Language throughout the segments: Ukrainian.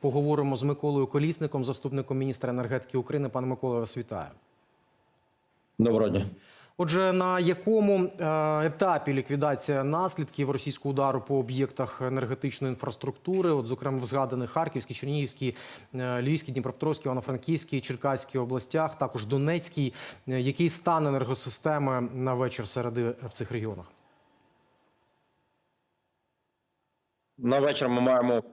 Поговоримо з Миколою Колісником, заступником міністра енергетики України. Пане Микола, вас вітаю. Доброго дня. Отже, на якому е, етапі ліквідація наслідків російського удару по об'єктах енергетичної інфраструктури, от зокрема в згаданих Харківській, Чернігівській, е, Львівській, Дніпропетровській, Івано-Франківській, Черкаській областях, також Донецькій. Е, Який стан енергосистеми на вечір середи в цих регіонах? На вечір ми маємо 40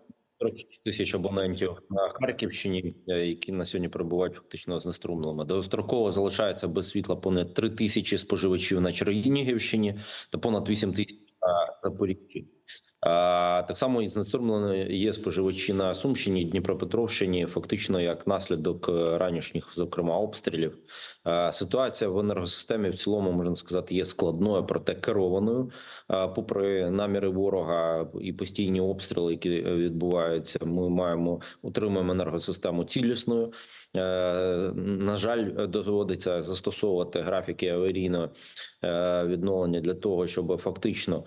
тисяч абонентів на Харківщині, е, які на сьогодні перебувають фактично знеструмленими. Достроково залишається без світла понад 3 тисячі споживачів на Чернігівщині та понад 8 тисяч на Запоріжжі. Так само і знеструмлені є споживачі на Сумщині, Дніпропетровщині, фактично як наслідок е, ранішніх, зокрема, обстрілів. Ситуація в енергосистемі в цілому можна сказати є складною, проте керованою. Попри наміри ворога і постійні обстріли, які е, відбуваються, ми маємо утримуємо енергосистему цілісною. Е, На жаль, доводиться застосовувати графіки аварійного відновлення для того, щоб фактично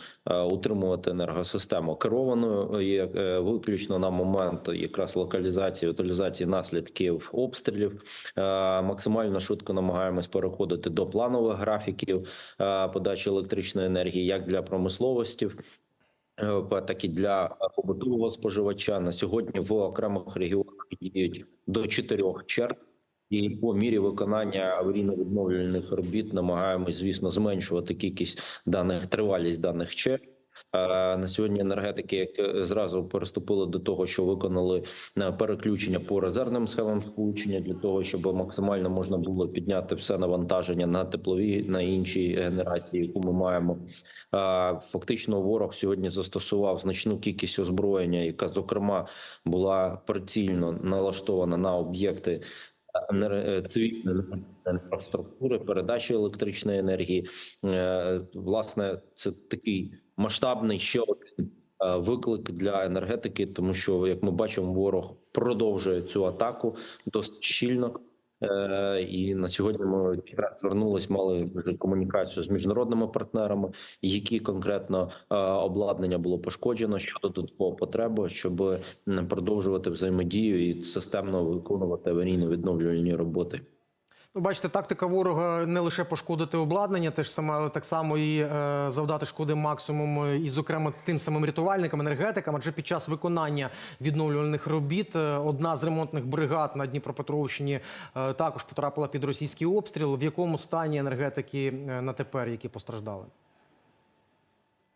утримувати енергосистему керованою. Є е, виключно на момент якраз локалізації утилізації наслідків обстрілів. Е, Максимально швидко намагаємось переходити до планових графіків е, подачі електричної енергії, як для промисловості. е, Так і для побутового споживача на сьогодні в окремих регіонах діють до чотирьох черг, і по мірі виконання аварійно-відновлювальних робіт намагаємось, звісно, зменшувати кількість даних тривалість даних черг. Е, На сьогодні енергетики як зразу переступили до того, що виконали е, переключення по резервним схемам сполучення для того, щоб максимально можна було підняти все навантаження на теплові на інші генерації, яку ми маємо. Е, Фактично, ворог сьогодні застосував значну кількість озброєння, яка зокрема була прицільно налаштована на об'єкти е, цивільної інфраструктури, передачі електричної енергії. Е, Власне, це такий масштабний ще один е, виклик для енергетики, тому що, як ми бачимо, ворог продовжує цю атаку досить щільно. Е, І на сьогодні ми якраз звернулись, мали комунікацію з міжнародними партнерами, які конкретно е, обладнання було пошкоджено щодо додаткової потреби, щоб продовжувати взаємодію і системно виконувати аварійно-відновлювальні роботи. Ну, бачите, тактика ворога не лише пошкодити обладнання, теж саме, але так само і е, завдати шкоди максимум, е, і, зокрема, тим самим рятувальникам, енергетикам. Адже під час виконання відновлювальних робіт е, одна з ремонтних бригад на Дніпропетровщині е, також потрапила під російський обстріл. В якому стані енергетики е, на тепер, які постраждали?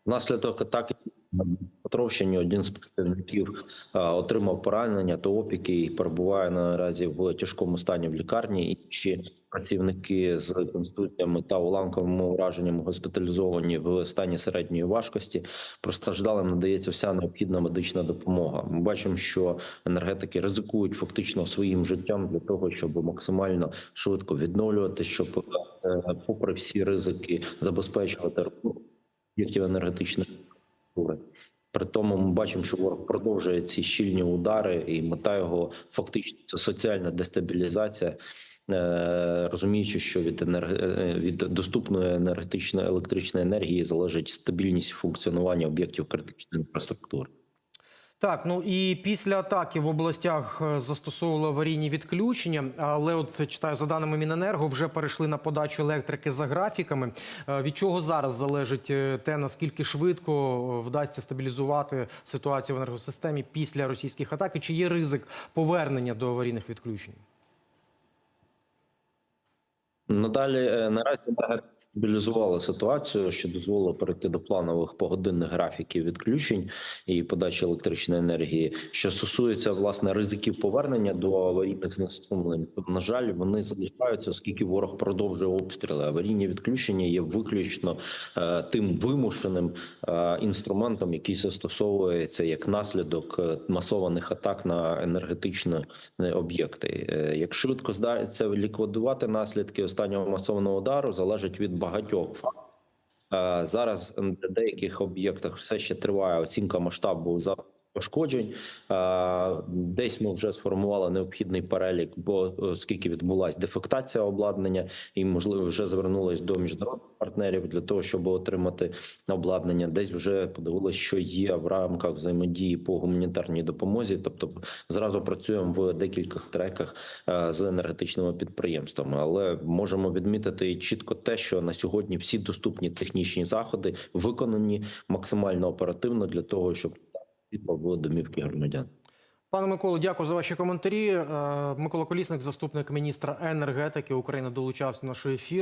Внаслідок атаки на Петровщині один з представників отримав поранення та опіки і перебуває наразі в тяжкому стані в лікарні. Інші працівники з конституціями та уламковими ураженнями госпіталізовані в стані середньої важкості. Постраждалим надається вся необхідна медична допомога. Ми бачимо, що енергетики ризикують фактично своїм життям для того, щоб максимально швидко відновлювати, щоб, е, попри всі ризики, забезпечувати об'єктів енергетичної структури. При тому ми бачимо, що ворог продовжує ці щільні удари, і мета його фактично це соціальна дестабілізація, е, розуміючи, що від енерг... е, від доступної енергетичної електричної енергії залежить стабільність функціонування об'єктів критичної інфраструктури. Так, ну і після атаки в областях е, застосовували аварійні відключення, але от читаю за даними Міненерго, вже перейшли на подачу електрики за графіками. Е, Від чого зараз залежить е, те, наскільки швидко вдасться стабілізувати ситуацію в енергосистемі після російських атак? Чи є ризик повернення до аварійних відключень? Надалі е, наразі енергетики стабілізували ситуацію, що дозволило перейти до планових погодинних графіків відключень і подачі електричної енергії. Що стосується власне ризиків повернення до аварійних знеструмлень, то на жаль, вони залишаються, оскільки ворог продовжує обстріли. Аварійні відключення є виключно е, тим вимушеним е, інструментом, який застосовується як наслідок е, масованих атак на енергетичні об'єкти. Е, Як швидко вдається ліквідувати наслідки останнього масованого удару, залежить від багатьох факторів. Е, Зараз на деяких об'єктах все ще триває оцінка масштабу пошкоджень. Десь ми вже сформували необхідний перелік, бо оскільки відбулася дефектація обладнання, і можливо вже звернулись до міжнародних партнерів для того, щоб отримати обладнання. Десь вже подивилися, що є в рамках взаємодії по гуманітарній допомозі. Тобто, зразу працюємо в декількох треках е, з енергетичними підприємствами, але можемо відмітити чітко те, що на сьогодні всі доступні технічні заходи виконані максимально оперативно для того, щоб світло в домівки громадян. Пане Миколу, дякую за ваші коментарі. Е, Микола Колісник, заступник міністра енергетики України, долучався до нашого ефіру.